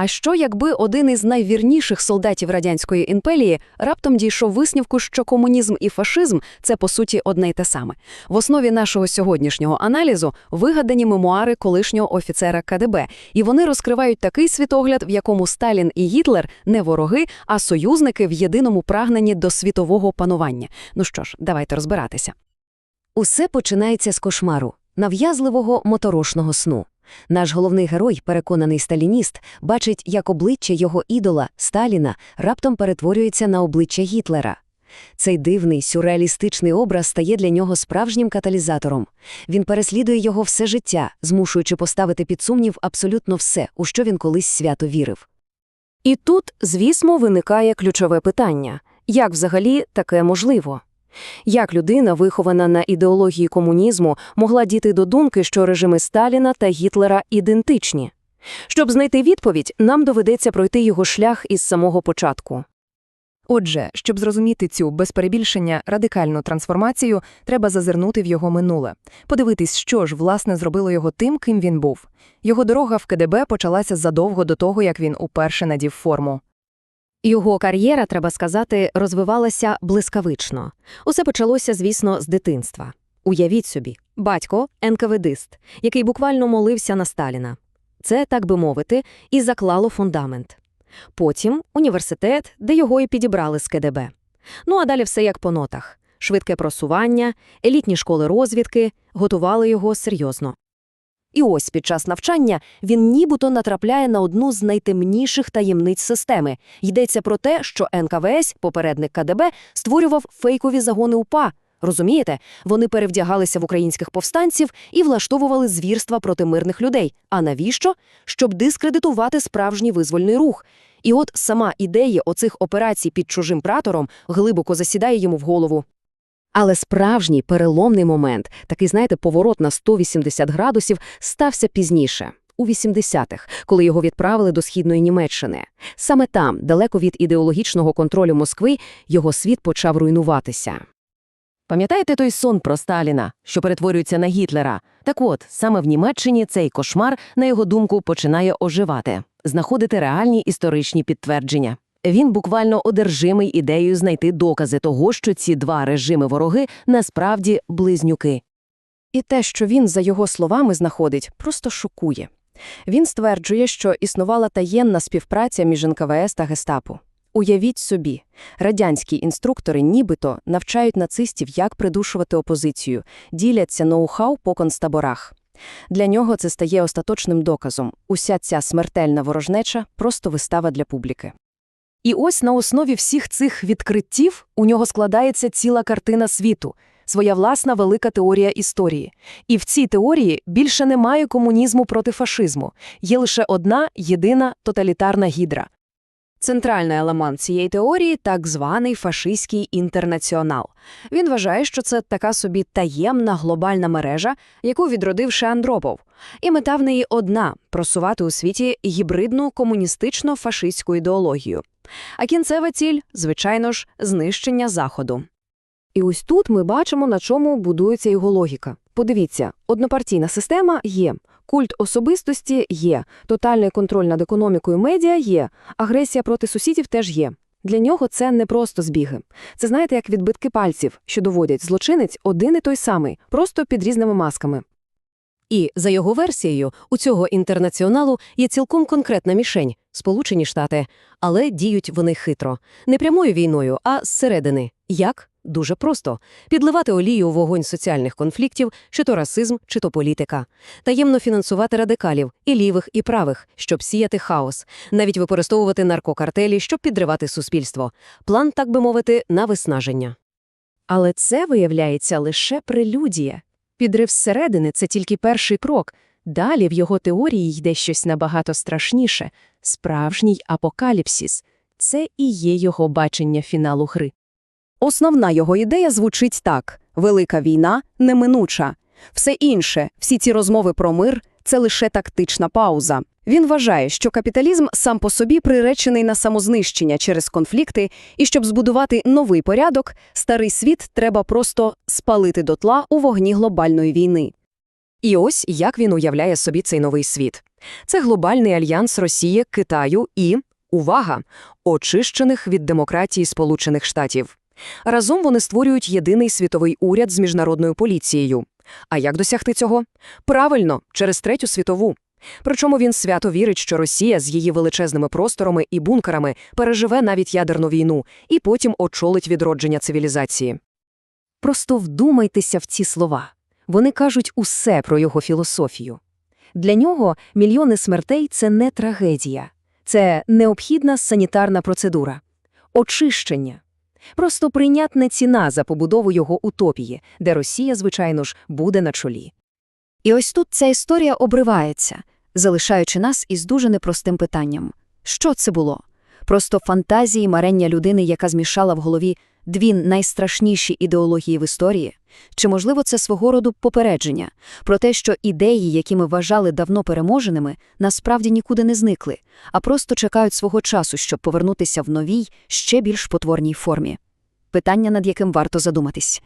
А що, якби один із найвірніших солдатів радянської імперії раптом дійшов висновку, що комунізм і фашизм це по суті одне й те саме. В основі нашого сьогоднішнього аналізу вигадані мемуари колишнього офіцера КДБ, і вони розкривають такий світогляд, в якому Сталін і Гітлер не вороги, а союзники в єдиному прагненні до світового панування. Ну що ж, давайте розбиратися. Усе починається з кошмару, нав'язливого моторошного сну. Наш головний герой, переконаний сталініст, бачить, як обличчя його ідола, Сталіна, раптом перетворюється на обличчя Гітлера. Цей дивний, сюрреалістичний образ стає для нього справжнім каталізатором. Він переслідує його все життя, змушуючи поставити під сумнів абсолютно все, у що він колись свято вірив. І тут, звісно, виникає ключове питання – як взагалі таке можливо? Як людина, вихована на ідеології комунізму, могла дійти до думки, що режими Сталіна та Гітлера ідентичні? Щоб знайти відповідь, нам доведеться пройти його шлях із самого початку. Отже, щоб зрозуміти цю без перебільшення радикальну трансформацію, треба зазирнути в його минуле, подивитись, що ж власне зробило його тим, ким він був. Його дорога в КДБ почалася задовго до того, як він уперше надів форму. Його кар'єра, треба сказати, розвивалася блискавично. Усе почалося, звісно, з дитинства. Уявіть собі, батько – НКВДист, який буквально молився на Сталіна. Це, так би мовити, і заклало фундамент. Потім університет, де його і підібрали з КДБ. Ну а далі все як по нотах. Швидке просування, елітні школи розвідки готували його серйозно. І ось під час навчання він нібито натрапляє на одну з найтемніших таємниць системи. Йдеться про те, що НКВС, попередник КДБ, створював фейкові загони УПА. Розумієте, вони перевдягалися в українських повстанців і влаштовували звірства проти мирних людей. А навіщо? Щоб дискредитувати справжній визвольний рух. І от сама ідея оцих операцій під чужим пратором глибоко засідає йому в голову. Але справжній переломний момент, такий, знаєте, поворот на 180 градусів, стався пізніше. У 80-х, коли його відправили до східної Німеччини. Саме там, далеко від ідеологічного контролю Москви, його світ почав руйнуватися. Пам'ятаєте той сон про Сталіна, що перетворюється на Гітлера? Так от, саме в Німеччині цей кошмар, на його думку, починає оживати, знаходити реальні історичні підтвердження. Він буквально одержимий ідеєю знайти докази того, що ці два режими-вороги насправді близнюки. І те, що він, за його словами, знаходить, просто шокує. Він стверджує, що існувала таємна співпраця між НКВС та Гестапо. Уявіть собі, радянські інструктори нібито навчають нацистів, як придушувати опозицію, діляться ноу-хау по концтаборах. Для нього це стає остаточним доказом. Уся ця смертельна ворожнеча – просто вистава для публіки. І ось на основі всіх цих відкриттів у нього складається ціла картина світу, своя власна велика теорія історії. І в цій теорії більше немає комунізму проти фашизму, є лише одна єдина тоталітарна гідра. Центральний елемент цієї теорії – так званий фашистський інтернаціонал. Він вважає, що це така собі таємна глобальна мережа, яку відродив ще Андропов. І мета в неї одна – просувати у світі гібридну комуністично-фашистську ідеологію. А кінцева ціль, звичайно ж, знищення Заходу. І ось тут ми бачимо, на чому будується його логіка. Подивіться, однопартійна система є, культ особистості є, тотальний контроль над економікою медіа є, агресія проти сусідів теж є. Для нього це не просто збіги. Це знаєте, як відбитки пальців, що доводять злочинець один і той самий, просто під різними масками. І, за його версією, у цього інтернаціоналу є цілком конкретна мішень – Сполучені Штати. Але діють вони хитро. Не прямою війною, а зсередини. Як? Дуже просто. Підливати олію у вогонь соціальних конфліктів, чи то расизм, чи то політика. Таємно фінансувати радикалів, і лівих, і правих, щоб сіяти хаос. Навіть використовувати наркокартелі, щоб підривати суспільство. План, так би мовити, на виснаження. Але це, виявляється, лише прелюдія. Підрив зсередини – це тільки перший крок. Далі в його теорії йде щось набагато страшніше – справжній апокаліпсис. Це і є його бачення фіналу гри. Основна його ідея звучить так – велика війна неминуча. Все інше, всі ці розмови про мир – це лише тактична пауза. Він вважає, що капіталізм сам по собі приречений на самознищення через конфлікти, і щоб збудувати новий порядок, старий світ треба просто спалити дотла у вогні глобальної війни. І ось як він уявляє собі цей новий світ. Це глобальний альянс Росії, Китаю і, увага, очищених від демократії Сполучених Штатів. Разом вони створюють єдиний світовий уряд з міжнародною поліцією. А як досягти цього? Правильно, через Третю світову. Причому він свято вірить, що Росія з її величезними просторами і бункерами переживе навіть ядерну війну і потім очолить відродження цивілізації. Просто вдумайтеся в ці слова. Вони кажуть усе про його філософію. Для нього мільйони смертей – це не трагедія. Це необхідна санітарна процедура. Очищення. Просто прийнятна ціна за побудову його утопії, де Росія, звичайно ж, буде на чолі. І ось тут ця історія обривається, залишаючи нас із дуже непростим питанням. Що це було? Просто фантазії марення людини, яка змішала в голові дві найстрашніші ідеології в історії? Чи, можливо, це свого роду попередження про те, що ідеї, які ми вважали давно переможеними, насправді нікуди не зникли, а просто чекають свого часу, щоб повернутися в новій, ще більш потворній формі? Питання, над яким варто задуматись.